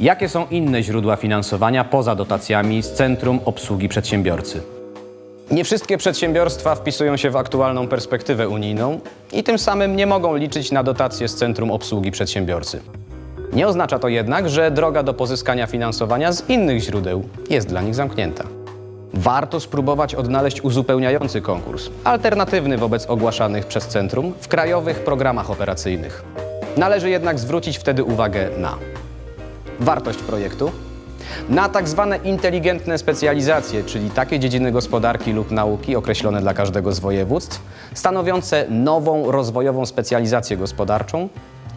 Jakie są inne źródła finansowania poza dotacjami z Centrum Obsługi Przedsiębiorcy? Nie wszystkie przedsiębiorstwa wpisują się w aktualną perspektywę unijną i tym samym nie mogą liczyć na dotacje z Centrum Obsługi Przedsiębiorcy. Nie oznacza to jednak, że droga do pozyskania finansowania z innych źródeł jest dla nich zamknięta. Warto spróbować odnaleźć uzupełniający konkurs, alternatywny wobec ogłaszanych przez centrum w krajowych programach operacyjnych. Należy jednak zwrócić wtedy uwagę na wartość projektu, na tak zwane inteligentne specjalizacje, czyli takie dziedziny gospodarki lub nauki określone dla każdego z województw, stanowiące nową rozwojową specjalizację gospodarczą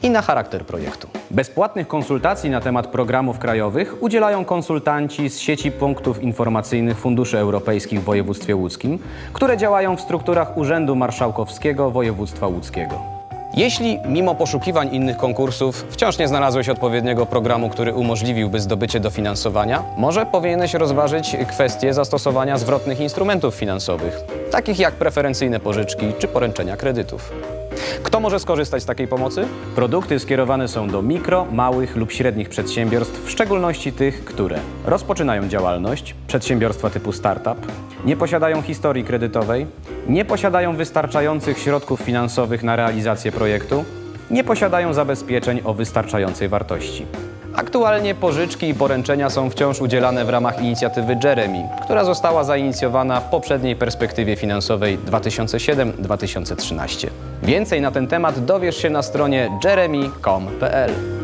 i na charakter projektu. Bezpłatnych konsultacji na temat programów krajowych udzielają konsultanci z sieci punktów informacyjnych Funduszy Europejskich w województwie łódzkim, które działają w strukturach Urzędu Marszałkowskiego Województwa Łódzkiego. Jeśli mimo poszukiwań innych konkursów wciąż nie znalazłeś odpowiedniego programu, który umożliwiłby zdobycie dofinansowania, może powinieneś rozważyć kwestię zastosowania zwrotnych instrumentów finansowych, takich jak preferencyjne pożyczki czy poręczenia kredytów. Kto może skorzystać z takiej pomocy? Produkty skierowane są do mikro, małych lub średnich przedsiębiorstw, w szczególności tych, które rozpoczynają działalność, przedsiębiorstwa typu startup, nie posiadają historii kredytowej, nie posiadają wystarczających środków finansowych na realizację projektu, nie posiadają zabezpieczeń o wystarczającej wartości. Aktualnie pożyczki i poręczenia są wciąż udzielane w ramach inicjatywy Jeremy, która została zainicjowana w poprzedniej perspektywie finansowej 2007-2013. Więcej na ten temat dowiesz się na stronie jeremy.com.pl.